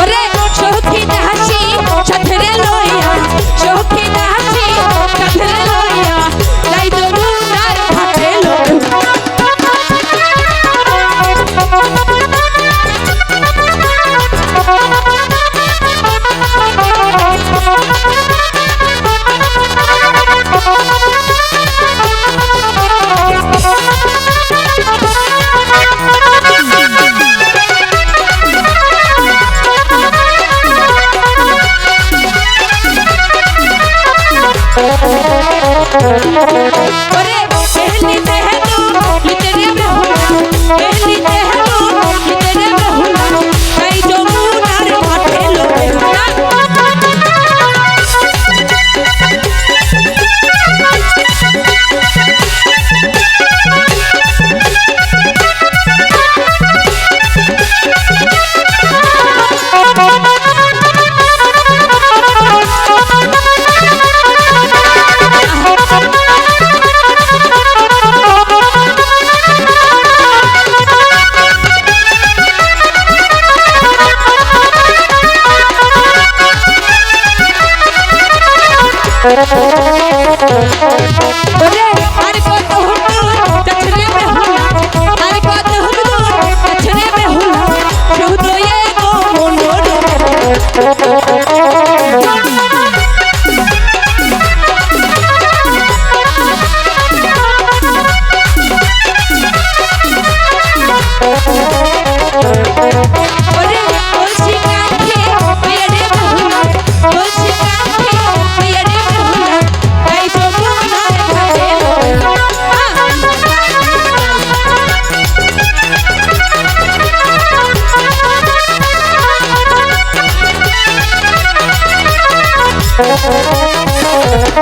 ¡Ore! Thank you.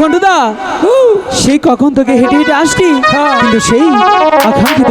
ঝন্টুদা সেই কখন তোকে হেঁটে হেঁটে আসছি? হ্যাঁ। কিন্তু সেই আকাঙ্ক্ষিত